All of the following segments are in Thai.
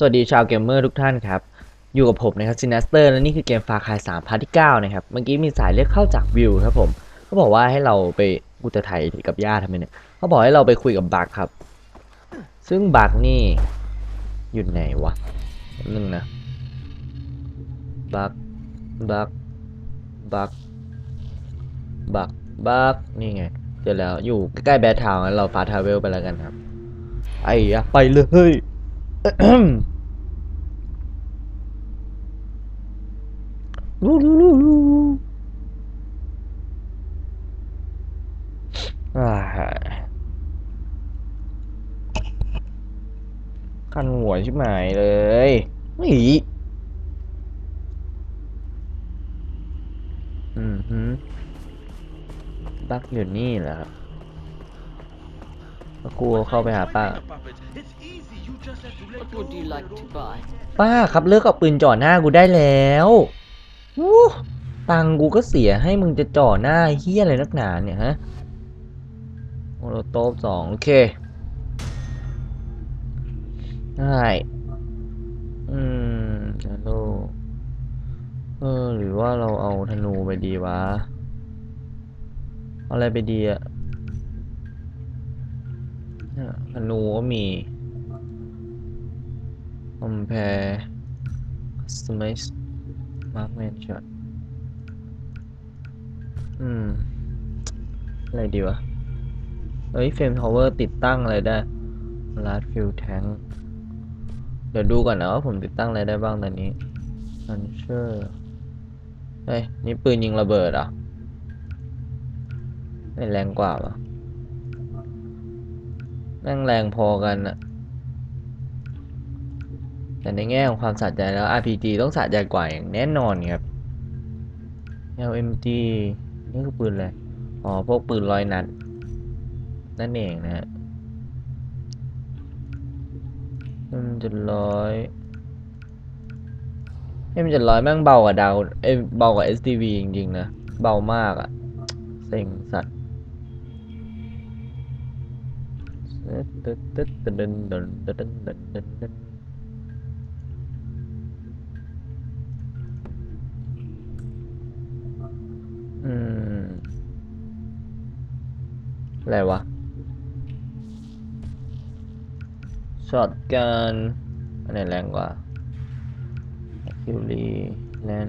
สวัสดีชาวเกมเมอร์ทุกท่านครับ อยู่กับผมนะครับซินัสเตอร์และนี่คือเกมฟาคาย3พาร์ทที่9นะครับ เมื่อกี้มีสายเรียกเข้าจากวิวครับผมเขาบอกว่าให้เราไปกูจะไทยกับย่าทำไมเนี่ยเขาบอกให้เราไปคุยกับบักครับ ซึ่งบักนี่อยู่ไหนวะนึงนะบักบักบักบักบักนี่ไงเจอแล้วอยู่ใกล้ๆแบททาวน์งั้นเราฟาทาเวลไปแล้วกันครับ ไอ้ยะไปเลย ลูลูลูลูคันหัวชิบหายเลยไม่อืมฮึบักอยู่นี่แหละครับแล้วกูเข้าไปหาป้า What would you like to buy? ป้าครับเลิกเอาปืนจ่อหน้ากูได้แล้วอู้ตังกูก็เสียให้มึงจะจ่อหน้าเฮี้ยอะไรนักหนาเนี่ยฮะโอโลโตบสองโอเคได้อืมฮัลโหลเออหรือว่าเราเอาธนูไปดีวะเอาอะไรไปดีอะธนูก็มี compare customize markman shot อืม อะไรดีวะ เอ้ย frame tower ติดตั้งอะไรได้ large fuel tank เดี๋ยวดูก่อนนะว่าผมติดตั้งอะไรได้บ้างตอนนี้ launcher เฮ้ย นี่ปืนยิงระเบิดอะไม่แรงกว่าปะแม่งแรงพอกันอะ แต่ในแง่ของความสะใจแล้ว RPG ต้องสะใจกว่าอย่างแน่นอนครับ LMG นี่คือปืนอะไรอ๋อ พวกปืนลอยนัด นั่นเองนะฮะเอ็มจุดร้อยเอ็มจุดร้อยแม่งเบากว่าดาวเอ้เบากว่า STV จริงๆนะ เบามากอะเซ็งสัตว์เดินเดินเดินเดินเดินเดิน อืม อะไรวะช็อตกันอันไหนแรงกว่าคิวรีแลน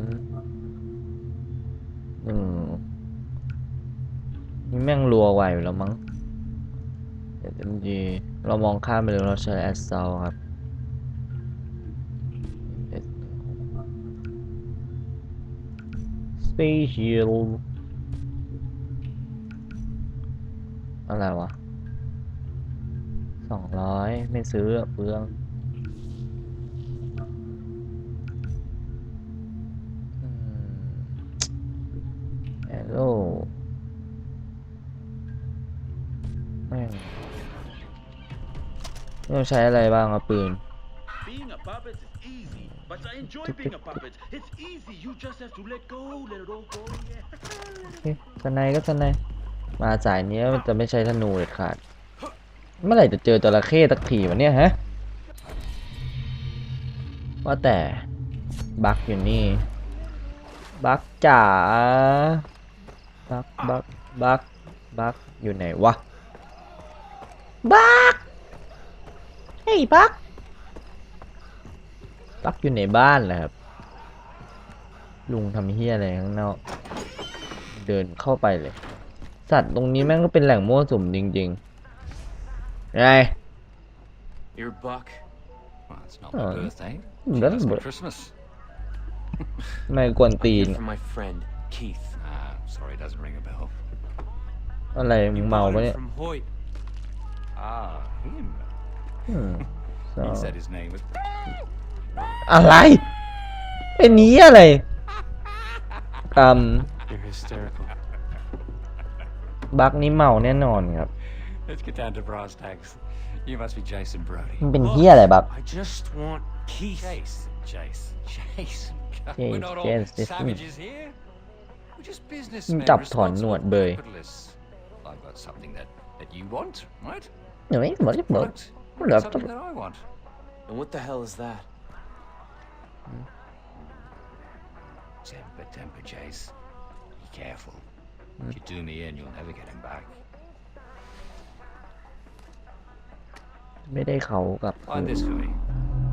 หนึ่งนี่แม่งรัวไหวอยู่แล้วมั้งเอ็มจีเรามองข้ามไปเลยเราใช้แอสเซลครับ Special อะไรวะสองร้อยไม่ซื้อเปลืองแอโร่แม่งต้องใช้อะไรบ้างอะปืน Being a puppet is easy, but I enjoy being a puppet. It's easy, you just have to let go, let it all go. Yeah. เฮ้ยสไนก็สไนมาสายนี้มันจะไม่ใช้ธนูเด็ดขาด เมื่อไหร่จะเจอจระเข้ตักทีวะเนี่ยฮะ ว่าแต่บักอยู่นี่ บักจ๋า บักบักบักบักอยู่ไหนวะ บักเฮ้ยบัก บักอยู่ในบ้านแหละครับ ลุงทำเฮียอะไรข้างนอก เดินเข้าไปเลย สัตว์ตรงนี้แม่งก็เป็นแหล่งมั่วสุมจริงๆไง Your buck? Well, it's not Oh, my birthday. that's That's my bu- Christmas. ไม่กวนตีน Here from my friend Keith. Ah, sorry, it doesn't ring a bell. อะไรมึงเมาปะ borrowed เนี่ย From Hoyt. Ah, him. อืม so He said his name was. อะไรเป็นนี้อะไรอืม You're hysterical. บักนี้เมาแน่นอนครับ Let's get down to brass tacks. You must be Jason Brody. มันเป็นเฮียอะไรบัก I just want Keith. Jason, Jason, Jason. Jason, We're not all Jason. savages here. We're just มึง businessmen. จับถอนหนวด responsible เบย capitalists. I've got something that, that you want, right? หนูไม่บอกไม่บอก Product. Well, that's Something that I want. And what the hell is that? Temper, temper, Jace. Be careful. If you do me in, you'll never get him back. ไม่ได้เขากับ Find this for me.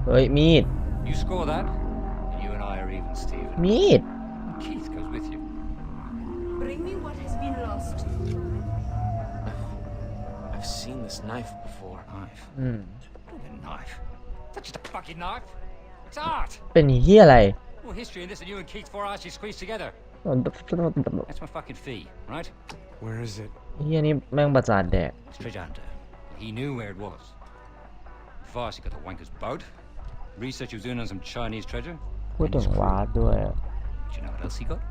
เฮ้ย มีด You score that, and you and I are even, Stephen. มีด Keith goes with you. Bring me what has been lost. I've seen this knife before. Knife. อืม What a knife. That's just a fucking knife. It's art. เป็นเฮียอะไร No history in this, and you and Keith four arches squeezed together. That's my fucking fee, right? Where is it? เฮียนี่แม่งประสาทแดก It's Trajanta. He knew where it was. Voss, he got the wanker's boat. Research he was doing on some Chinese treasure. พูด and ถึ his ง crew. วาร์ดด้วยอะ Do you know what else he got?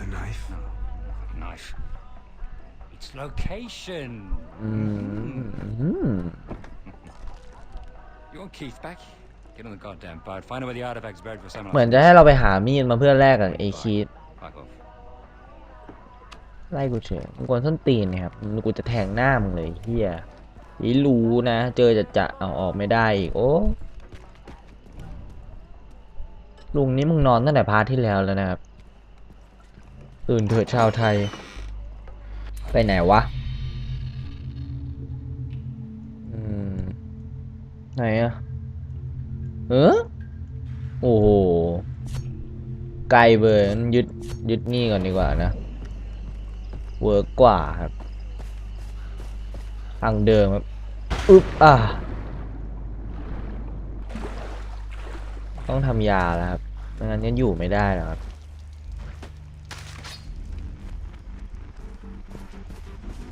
The knife? No, no fucking knife. It's location. อืมอืม You want Keith back? Get on the goddamn boat. Find out where the artifact's buried for someone. เหมือนจะให้เราไปหามีดมาเพื่อแลกกับไอ้คีด Fuck off. ไล่กูเฉยมึงกวนส้นตีนเนะครับมึงกูจะแทงหน้ามึงเลยเฮียอีรู้นะ เจอจะจะเอาออกไม่ได้อีกโอ้ลุงนี่มึงนอนตั้งแต่พาร์ทที่แล้วแล้วนะครับ ตื่นเถิดชาวไทย ไปไหนวะ อืม ไหนอะ เออโอ้โห ไกลเบอร์ยึดยึดนี่ก่อนดีกว่านะ เวิร์กกว่าครับ ทางเดิมครับ อึ๊บอะต้องทำยาแล้วครับไม่งั้นยังอยู่ไม่ได้แล้วครับ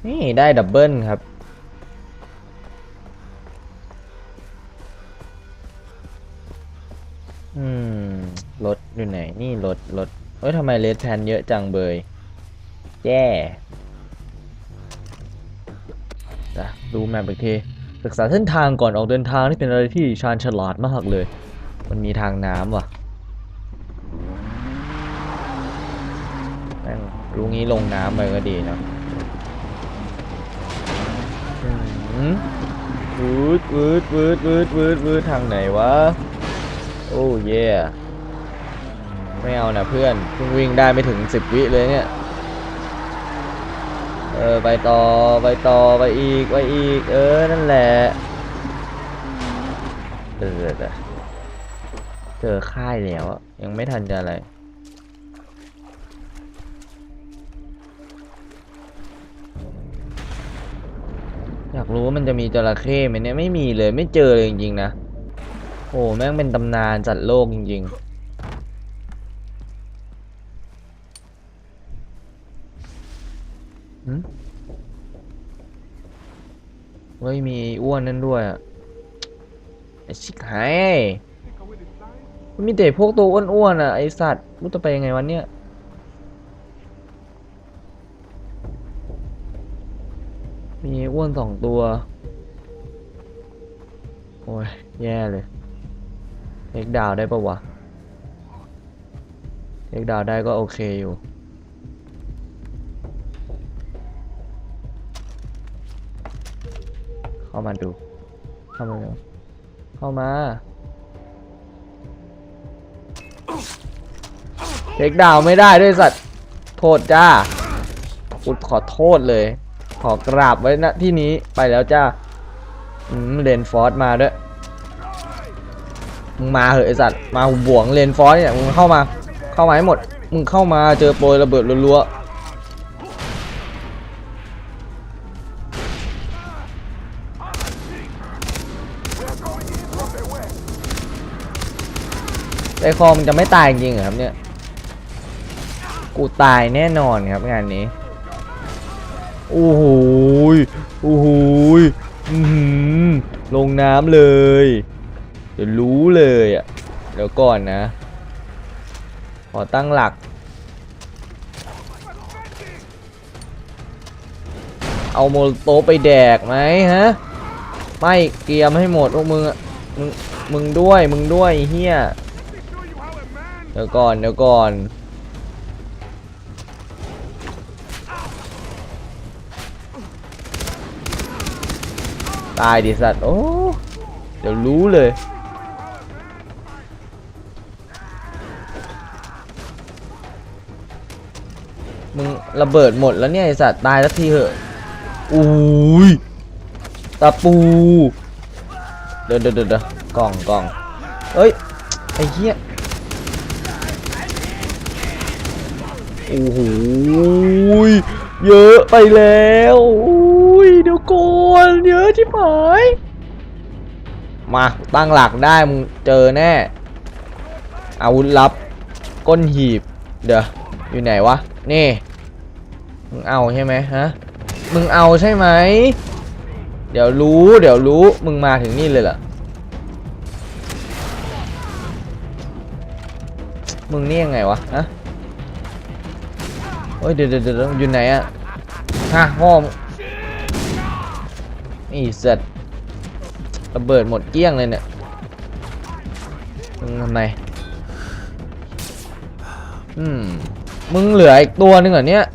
นี่ได้ดับเบิลครับ รถอยู่ไหน นี่รถรถเฮ้ยทำไมเลดแพนเยอะจังเบย แย่นะดูแมปอีกทีศึกษาเส้นทางก่อนออกเดินทางนี่เป็นอะไรที่ชาญฉลาดมากเลย มันมีทางน้ำว่ะแม่งรู้งี้ลงน้ำไปก็ดีนะอืมวืดวืดวืดวืดวืดวืดทางไหนวะ โอ้เย่ ไม่เอานะเพื่อนเพิ่งวิ่งได้ไม่ถึงสิบวิเลยเนี่ย เออไปต่อไปต่อไปอีกไปอีก เออ นั่นแหละเออเจอค่ายแล้ว ยังไม่ทันจะอะไรอยากรู้ว่ามันจะมีจระเข้ไหมเนี่ยไม่มีเลยไม่เจอเลยจริงๆนะ โอ้แม่งเป็นตำนานจัดโลกจริง ๆ หึเฮ้ยมีอ้วนนั่นด้วยอะไอชิคหายมันมีแต่พวกตัวอ้วนๆอะไอสัตว์รู้จะไปยังไงวันเนี้ยมีอ้วนสองตัว โอ้ย แย่เลยเทคดาวได้ปะวะเทคดาวได้ก็โอเคอยู่ เข้ามาดู เข้ามาดูเข้ามาเทคดาวไม่ได้ด้วยสัตว์ โทษจ้า อุดขอโทษเลย ขอกราบไว้ณที่นี้ไปแล้วจ้าอืมเลนฟอร์สมาด้วยมึงมาเหอะไอสัตว์ มาบวงเลนฟอร์สเนี่ยมึงเข้ามา เข้ามาให้หมด มึงเข้ามาเจอโปรยระเบิดรัวๆ ไอคอมจะไม่ตายจริงเหรอครับเนี่ย กูตายแน่นอนครับงานนี้ โอ้โหยโอ้โหยอื้อหือลงน้ำเลยเดี๋ยวรู้เลยอะ เดี๋ยวก่อนนะ ขอตั้งหลัก เอาโมโลโตไปแดกไหมฮะ ไม่เกียมให้หมดพวกมึงอะมึง มึงด้วย มึงด้วยเฮีย เดี๋ยวก่อนเดี๋ยวก่อนตายดิสัตว์โอ้เดี๋ยวรู้เลยมึงระเบิดหมดแล้วเนี่ยไอสัตว์ตายสักทีเหอะอุ้ยตะปูเดี๋ยวเดี๋ยวเดี๋ยวเดี๋ยวกล่องกล่องเอ้ยไอ้เหี้ย โอ้โหเยอะไปแล้วอุ้ยเดี๋ยวก่อนเยอะที่หายมาตั้งหลักได้มึงเจอแน่อาวุธลับ ก้นหีบ เดี๋ยวอยู่ไหนวะ นี่ มึงเอาใช่ไหมฮะ มึงเอาใช่ไหม เดี๋ยวรู้ เดี๋ยวรู้ มึงมาถึงนี่เลยเหรอ มึงนี่ยังไงวะฮะ เดี๋ยวเดี๋ยวเดี๋ยวอยู่ไหนอะฮะห้องนี่เสร็จระเบิดหมดเกลี้ยงเลยเนี่ยมึงทำไมอืม มึงเหลืออีกตัวหนึ่งเหรอเนี่ย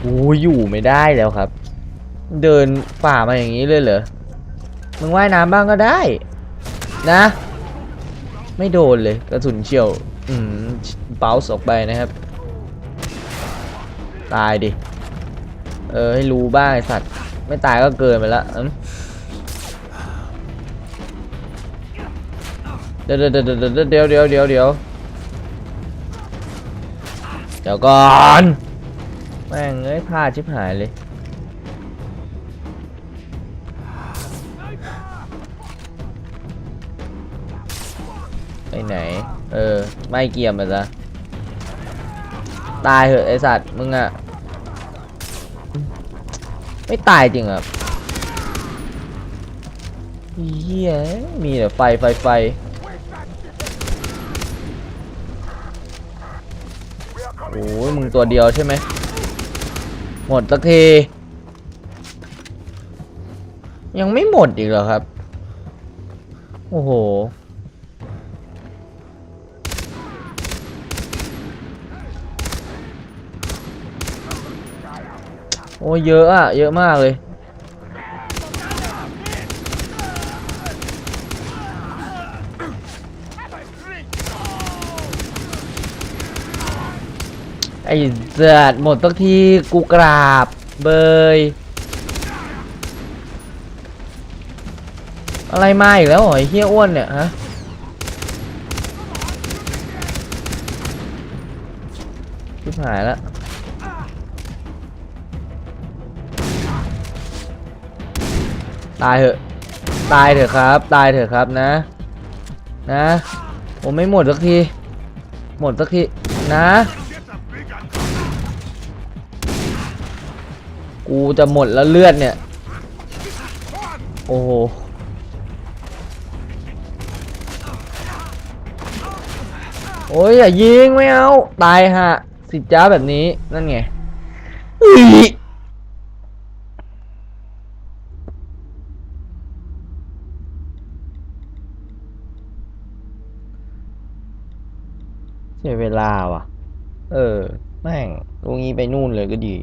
โอ้ยอยู่ไม่ได้แล้วครับ เดินฝ่ามาอย่างนี้เลยเหรอ มึงว่ายน้ำบ้างก็ได้ นะ ไม่โดนเลยกระสุนเฉียว อืมเป้าออกไปนะครับ ตายดิ เออ ให้รู้บ้างไอสัตว์ ไม่ตายก็เกินไปละเดี๋ยวเดี๋ยวเดี๋ยวเดี๋ยวเดี๋ยวเดี๋ยวเดี๋ยวเดี๋ยวก่อนแม่งเอ้ยพลาดชิบหายเลยไปไหน เออ ไม่เกี่ยมอะจ้ะตายเหอะไอสัตว์มึงอะไม่ตายจริงอะเฮียมีแต่ไฟไฟไฟโอ้ยมึงตัวเดียวใช่ไหมหมดสักทียังไม่หมดอีกเหรอครับ โอ้โห โอ้เยอะอะเยอะมากเลยไอ้เสือดหมดสักทีกูกราบเบย อะไรมาอีกแล้วหอไอ้เฮียอ้วนเนี่ยฮะชิบหายแล้ว ตายเถอะ ตายเถอะครับ ตายเถอะครับนะ นะ ผมไม่หมดสักที หมดสักที นะ กูจะหมดแล้วเลือดเนี่ย โอ้โหโอ้ยอย่ายิงไม่เอา ตายฮะ สิจ้าแบบนี้นั่นไง สียเวลาว่ะ เออ แม่งตรงนี้ไปนู่นเลยก็ดี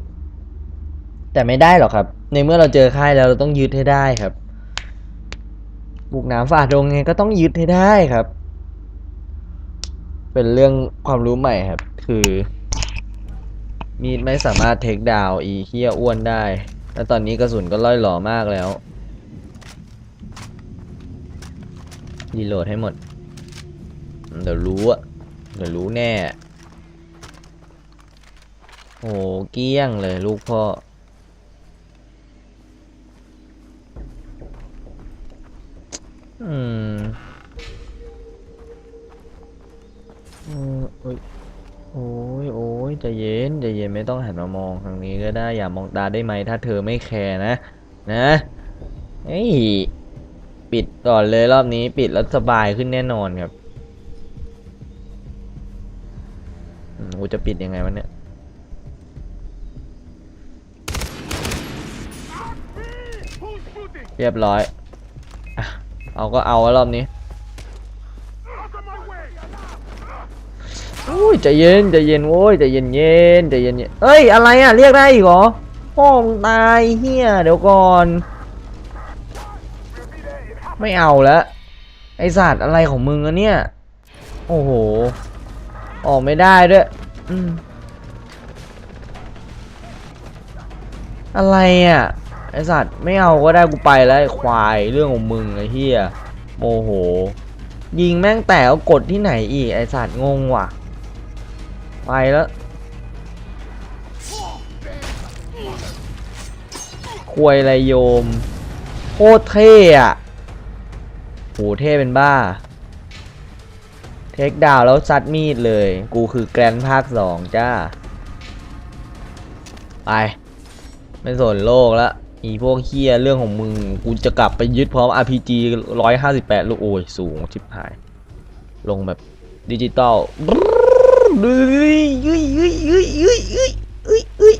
แต่ไม่ได้หรอกครับ ในเมื่อเราเจอค่ายแล้วเราต้องยึดให้ได้ครับ บุกน้ำฝ่าดงไงก็ต้องยึดให้ได้ครับ เป็นเรื่องความรู้ใหม่ครับ คือ มีดไม่สามารถเทคดาวอีเฮียอ้วนได้ แล้วตอนนี้กระสุนก็ล่อยหล่อมากแล้วรีโหลดให้หมด เดี๋ยวรู้อะ เดี๋ยวรู้แน่ โอ้เกี้ยงเลยลูกพ่ออืมอืมโอ้ย โอ้ย โอ้ยใจเย็นใจเย็นไม่ต้องหันมามองทางนี้ก็ได้ อย่ามองตาได้ไหม ถ้าเธอไม่แคร์นะ นะเฮ้ย ปิดก่อนเลยรอบนี้ปิดแล้วสบายขึ้นแน่นอนครับ กูจะปิดยังไงวะเนี่ยเรียบร้อยเอาก็เอารอบนี้อุ้ยใจเย็นใจเย็นโว้ยใจเย็นเย็นใจเย็นเย็นเอ้ยอะไรอะเรียกได้อีกเหรอพ่อมึงตายเฮียเดี๋ยวก่อน ไม่เอาแล้วไอสัตว์อะไรของมึงอะเนี่ย โอ้โห ออกไม่ได้ด้วยอืมอะไรอะ ไอสัตว์ไม่เอาก็ได้กูไปแล้วไอควายเรื่องของมึงไอ้เฮียโมโห ยิงแม่งแต่เอากดที่ไหนอีกไอสัตว์งงว่ะ ไปแล้วควยไรโยม โคตรเท่อะโหเท่เป็นบ้า เทคดาวแล้วซัดมีดเลย กูคือแกรนภาคสองจ้า ไป ไม่สนโลกแล้วอีพวกเฮียเรื่องของมึง กูจะกลับไปยึดพร้อม RPG 158 ลูกโอ้ย สูงชิบหาย ลงแบบดิจิตอลเฮ้ยเฮ้ย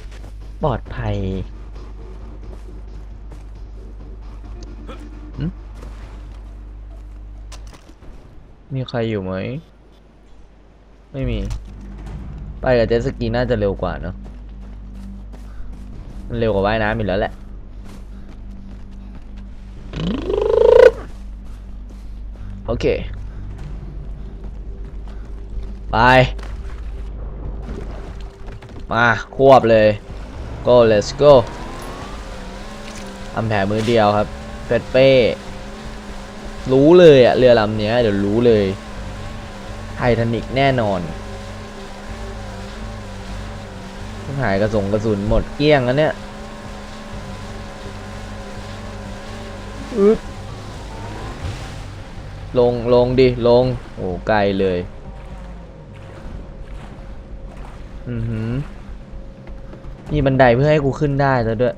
ใครอยู่ไหม ไม่มี ไปกับเจ็ตสกีน่าจะเร็วกว่าเนอะมันเร็วกว่าว่ายน้ำอยู่แล้วแหละ โอเค ไป มาควบเลย go let's go ทำแผลมือเดียวครับเฟดเป้ รู้เลยอะเรือลำเนี้ยเดี๋ยวรู้เลยไททานิกแน่นอนหายกระสงกระสุนหมดเกลี้ยงแล้วเนี่ยอึ๊บลงลงดิลง โอ้ไกลเลย อือหือมีบันไดเพื่อให้กูขึ้นได้แล้วด้วย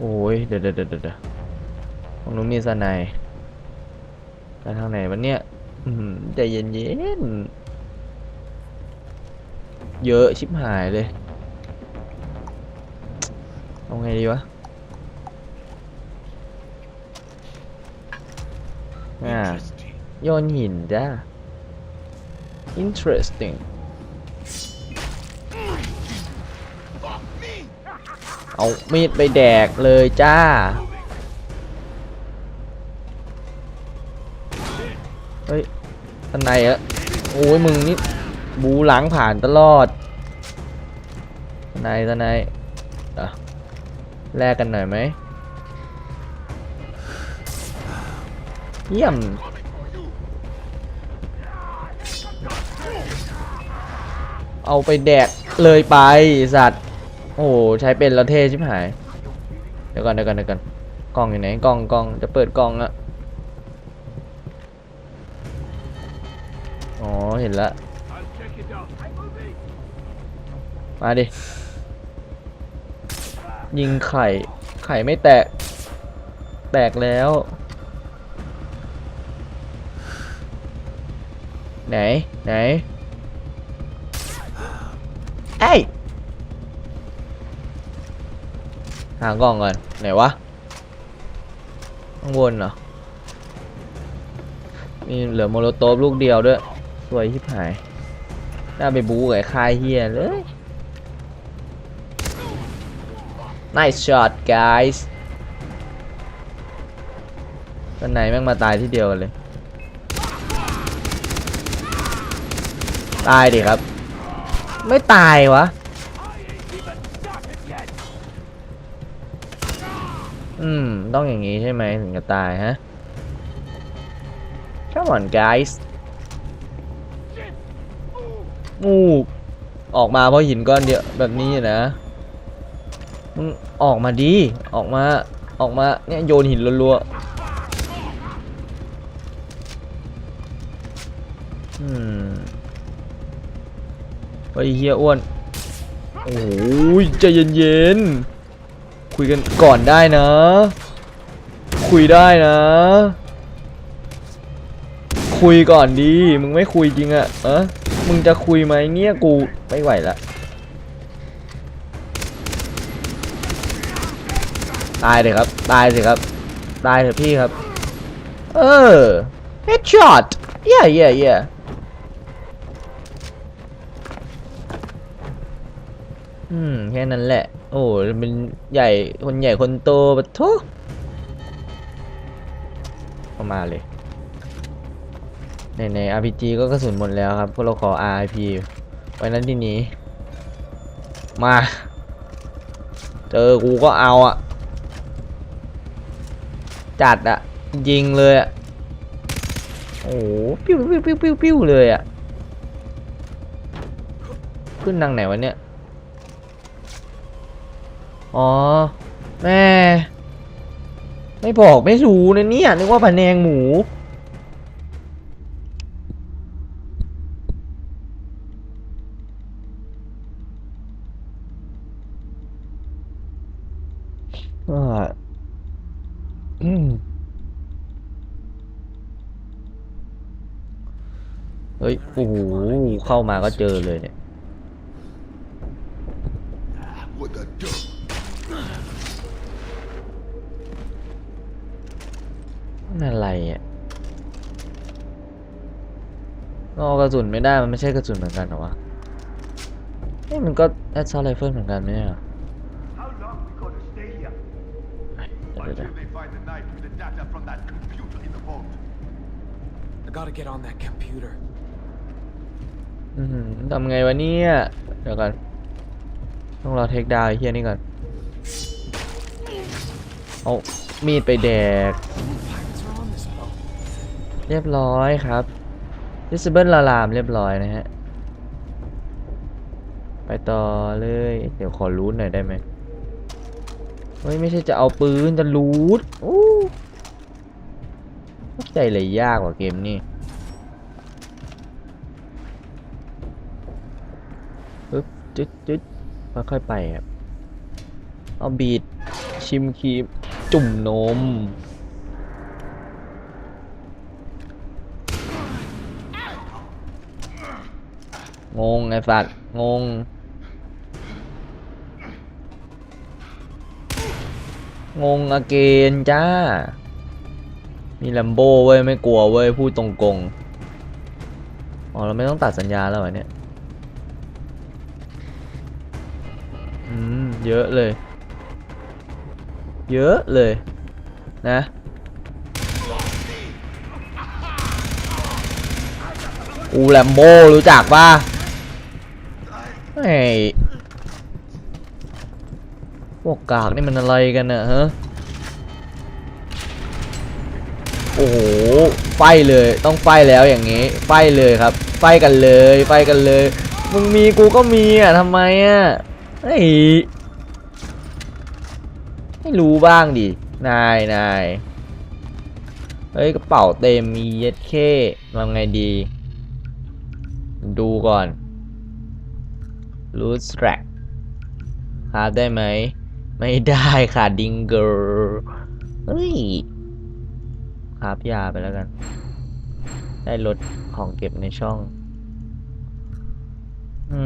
โอ้ยเดี๋ยวเดี๋ยวเดี๋ยวเดี๋ยวตรงนู้นมีสไนด์ไปทางไหนวะเนี่ยอืมใจเย็นเย็นๆเยอะชิบหายเลยเอาไงดีวะอ่าโยนหินจ้า interesting เอามีดไปแดกเลยจ้า เฮ้ยทนายอะโอ้ยมึงนี่บูหลังผ่านตลอดทนายทนายแลกกันหน่อยไหม เยี่ยม เอาไปแดกเลยไปสัตว์ โอ้โหใช้เป็นล้วเทชิบหาย เดี๋ยวก่อนเดี๋ยวก่อนเดี๋ยวก่อนกล้องอยู่ไหนกล้องกล้องจะเปิดกล้องอะอ๋อเห็นละมาดิ ยิงไข่ ไข่ไม่แตก แตกแล้ว ไหน ไหน เอ้ย หากล้องก่อนไหนวะข้างบนเหรอมีเหลือโมโลโตฟลูกเดียวด้วย สวยชิบหาย น่าไปบู๊กับไอ้คายเฮียเลย nice shot guys ตอนไหนแม่งมาตายที่เดียวเลย ตายดิครับ ไม่ตายวะ อืมต้องอย่างนี้ใช่ไหมถึงจะตายฮะ Come on guys มูกออกมาเพราะหินก้อนเดียวแบบนี้นะมึงออกมาดีออกมาออกมาเนี่ยโยนหินรัวๆอืมไปเฮียอ้วนโอ้ยใจเย็นๆคุยกันก่อนได้นะ คุยได้นะ คุยก่อนดี มึงไม่คุยจริงอะเอะมึงจะคุยไหมเนี่ยกูไม่ไหวละ ตายเลยครับ ตายสิครับ ตายเถอะพี่ครับ เออ headshot yeah yeah yeah อืม แค่นั้นแหละ โอ้เป็นใหญ่คนใหญ่คนโตปะทุ เข้ามาเลย ในใน RPG ก็กระสุนหมดแล้วครับพวกเราขอ RIP ไว้นั้นที่นี้ มา เจอกูก็เอาอะจัดอะยิงเลยอะโอ้โหปิ้วปิ้วปิ้วปิ้วปิ้วเลยอะขึ้นทางไหนวะเนี่ย อ๋อ แม่ ไม่บอกไม่รู้นะเนี่ยนึกว่าพะแนงหมูก็อืมเฮ้ย โอ้โห เข้ามาก็เจอเลยเนี่ย What the dirt? นั่น อะไรอะก็เอากระสุนไม่ได้ มันไม่ใช่กระสุนเหมือนกันเหรอวะเฮ้ยมันก็แอดซอลไรเฟิลเหมือนกันไหมเนี่ย How long we gonna stay here? เดี๋ยวเดี๋ยว Until they find the knife with the data from that computer in the vault. I gotta get on that computer. อื้อหือทำไงวะเนี่ย เดี๋ยวก่อน ต้องรอเทคดาวน์ไอ้เฮียนี่ก่อน เอา มีดไปแดก Pirates are on this boat. เรียบร้อยครับดิสเบิลลารามเรียบร้อยนะฮะ ไปต่อเลย เดี๋ยวขอรูทหน่อยได้ไหมเฮ้ย ไม่ใช่จะเอาปืน จะรูทอู้ใจเลยยากกว่าเกมนี้ปึ๊บจึ๊ดจึ๊ดค่อยๆไปครับ เอาบีดชิมครีมจุ่มนม งงไอ้สัตว์งง งงอเกนจ้า มีแลมโบ้เว้ย ไม่กลัวเว้ย พูดตรงกงอ๋อ เราไม่ต้องตัดสัญญาแล้วเหรอเนี่ย อืม เยอะเลย เยอะเลย นะอูแลมโบรู้จักป่ะ ไอ้พวกกากนี่มันอะไรกันนะฮะ โอ้โห ไฟเลย ต้องไฟแล้วอย่างงี้ ไฟเลยครับ ไฟกันเลย ไฟกันเลย มึงมีกูก็มีอะทำไมอะเฮ้ให้รู้บ้างดิ นายนายเฮ้ย กระเป๋าเต็มมีเย็ดเคทำไงดี ดูก่อน รูทแร็กครับได้ไหม ไม่ได้ค่ะดิงเกอร์เฮ้ยครับยาไปแล้วกัน ได้ลดของเก็บในช่อง อื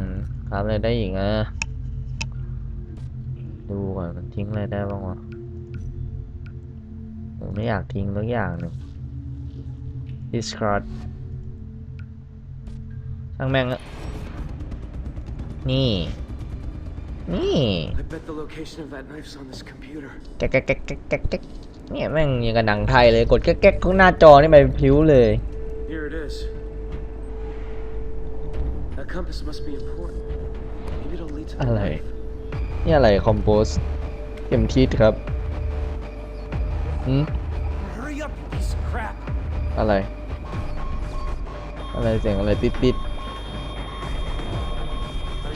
มครับอะไรได้อีกอะ ดูก่อนมันทิ้งอะไรได้บ้างวะผมไม่อยากทิ้งสักอย่างหนึ่ง discard ช่างแม่งอะ this computer. แก๊กแก๊กแก๊กแก๊กแก๊กแก๊กเนี่ยแม่งยังกับหนังไทยเลยกดแก๊กแก๊กข้างหน้าจอนี่ไปพลิ้วเลย Here it is. That compass must be important. Maybe it'll lead to the อะไร knife. นี่อะไรคอมโพสเข็มทิศครับหืม Hurry up, you piece of crap! อะไร อะไรเสียงอะไรติดติด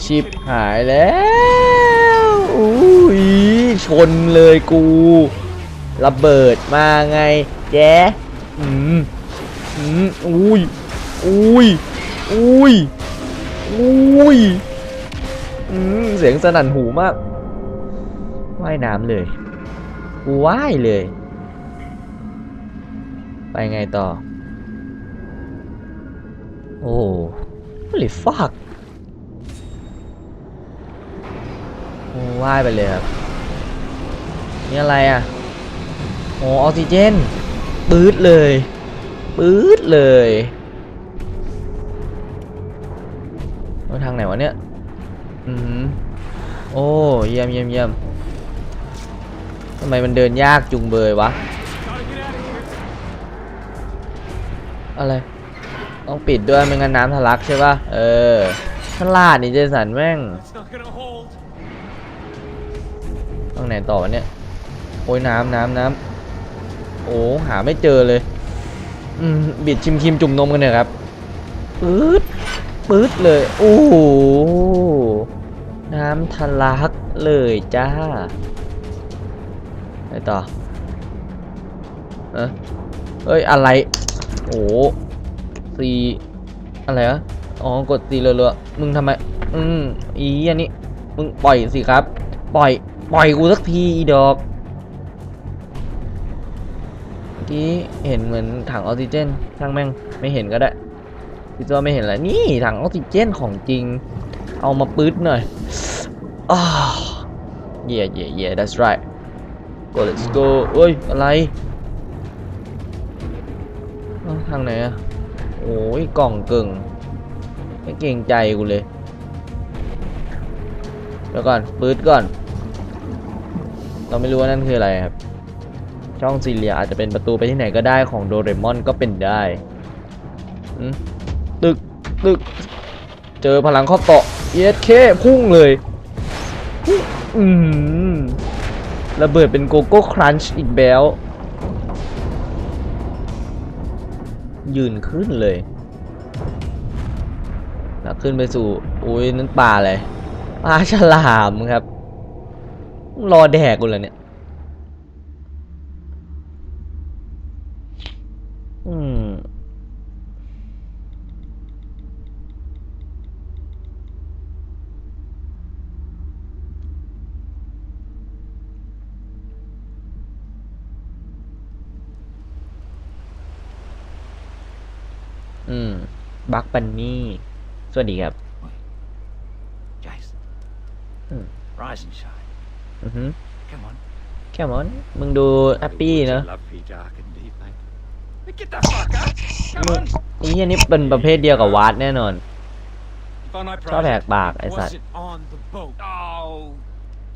ชิปหายแล้วอุ้ยชนเลยกูระเบิดมาไงแจ๊อืมอืมอุ้ยอุ้ยอุ้ยอุ้ยอืมเสียงสนั่นหูมากว่ายน้ำเลยกูว่ายเลย ไปไงต่อ โอ้ holy fuck ว่ายไปเลยครับนี่อะไรอะโอ้ออกซิเจนปื๊ดเลย ปื๊ดเลยเอาทางไหนวะเนี่ย อืมโอ้เยี่ยมเยี่ยมเยี่ยมทำไมมันเดินยากจุงเบยวะ อะไร ต้องปิดด้วยไม่งั้นน้ำทะลักใช่ปะเออฉลาดนี่เจสันแม่ง It's not gonna hold. ต้องไหนต่อวะเนี่ย โอ้ยน้ำน้ำน้ำโอ้หาไม่เจอเลย อืมบิดชิมคิมจุ่มนมกันเนี่ยครับปื๊ดปื๊ดเลย โอ้โห น้ำทะลักเลยจ้า ไปต่อเอะเอ้ย อะไร โอ้สีอะไรวะ อ๋อ กดสีเรือๆมึงทำไม อืม อีอันนี้ มึงปล่อยสิครับ ปล่อย ปล่อยกูสักทีดอกเมื่อกี้เห็นเหมือนถังออกซิเจนช่างแม่งไม่เห็นก็ได้พี่ตัวไม่เห็นแล้วนี่ถังออกซิเจนของจริง เอามาปื๊ดหน่อยอ้าว yeah yeah yeah that's right go let's go เอ้ยอะไรทางไหนอะโอ้ยกล่องกึ่งไม่เกรงใจกูเลยเดี๋ยวก่อนปื๊ดก่อน เราไม่รู้ว่านั่นคืออะไรครับ ช่องสี่เหลี่ยมอาจจะเป็นประตูไปที่ไหนก็ได้ของโดเรมอนก็เป็นได้ตึกตึก เจอพลังข้อต่อเอสเคพุ่งเลยอืมระเบิดเป็นโกโก้ครันช์อีกแบลยืนขึ้นเลยแล้วขึ้นไปสู่ อุ้ยนั่นปลาอะไรปลาฉลามครับ รอแดกกูเลยเนี่ย อืมอืม บักบันนี่ สวัสดีครับ Jason. Hmm. Rise and shine. อือฮึ Come on. แค่มอนมึงดูแฮปปี้เนอะ Lovely, dark and deep, mate. Hey, Get the fuck up! Come มึง on! ไอ้เหี้ยนี่เป็นประเภทเดียวกับวาดแน่นอน Find my ชอบแห prize. กปากไอ้สัตว์ Wasn't on the boat. Oh,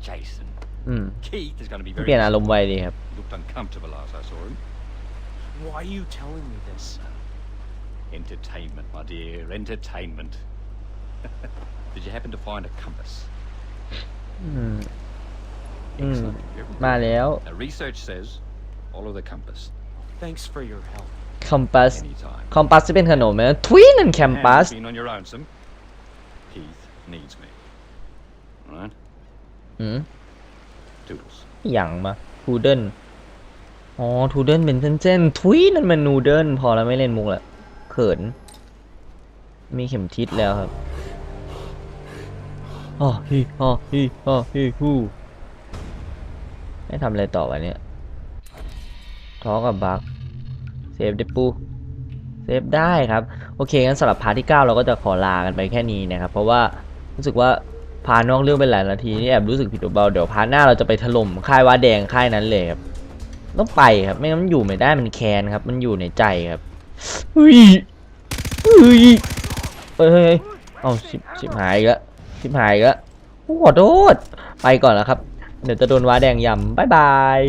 Jason. อืม Keith is going to be เป very. ลี่ยนอารมณ์ไวดีครับ He looked uncomfortable last I saw him. Why are you telling me this? Entertainment, my dear, entertainment. Did you happen to find a compass? อืม อืม Excellent. Very good. มาแล้ว Now, research says follow the compass Thanks for your help. คอมปัส anytime. คอมปัสที่เป็นขนมไหมทวีนันแคมปัส And been on your own, some. Keith needs me. All right, อืม Doodles. อย่างมาทูเดิลอ๋อทูเดิลเป็นเส้นๆทวีนั่นมันนูเดิลพอแล้วไม่เล่นมุกละเขิน มีเข็มทิศแล้วครับอ๋อฮีอ๋อฮีอ๋อฮีฮู ไม่ทำอะไรต่อวะเนี่ยทอกับบักเซฟได้ปูเซฟได้ครับ โอเคงั้นสำหรับพาร์ทที่ 9 เราก็จะขอลากันไปแค่นี้นะครับ เพราะว่ารู้สึกว่าพานอกเรื่องไปหลายนาทีนี่แอบรู้สึกผิดเบาๆเดี๋ยวพาร์ทหน้าเราจะไปถล่มค่ายว่าแดงค่ายนั้นเลยครับต้องไปครับไม่งั้นมันอยู่ไม่ได้มันแคนครับ มันอยู่ในใจครับอุ้ยอุ้ยเฮ้ยเฮ้ยเฮ้ยเอาชิบชิบหายอีกแล้วชิบหายอีกแล้วขอโทษไปก่อนแล้วครับ เดี๋ยวจะโดนว้าแดงยำบายบาย